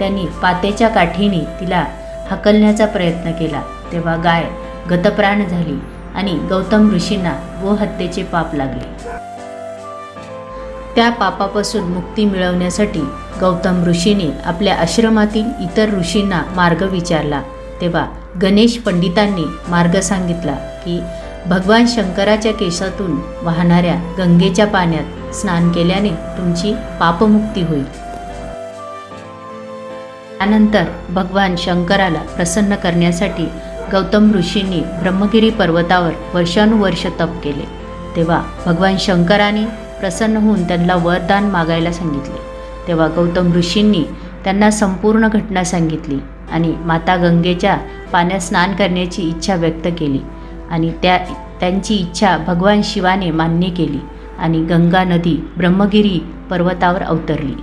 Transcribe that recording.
त्यांनी पातेच्या काठीने तिला हकलण्याचा प्रयत्न केला. तेव्हा गाय गतप्राण झाली आणि गौतम ऋषींना गोहत्येचे पाप लागले. त्या पापापासून मुक्ती मिळवण्यासाठी गौतम ऋषीने आपल्या आश्रमातील इतर ऋषींना मार्ग विचारला. तेव्हा गणेश पंडितांनी मार्ग सांगितला की भगवान शंकराच्या केसातून वाहणाऱ्या गंगेच्या पाण्यात स्नान केल्याने तुमची पापमुक्ती होईल. त्यानंतर भगवान शंकराला प्रसन्न करण्यासाठी गौतम ऋषींनी ब्रह्मगिरी पर्वतावर वर्षानुवर्ष तप केले. तेव्हा भगवान शंकराने प्रसन्न होऊन त्यांना वरदान मागायला सांगितले. तेव्हा गौतम ऋषींनी त्यांना संपूर्ण घटना सांगितली आणि माता गंगेच्या पाण्यात स्नान करण्याची इच्छा व्यक्त केली आणि त्या त्यांची इच्छा भगवान शिवाने मान्य केली आणि गंगा नदी ब्रह्मगिरी पर्वतावर अवतरली.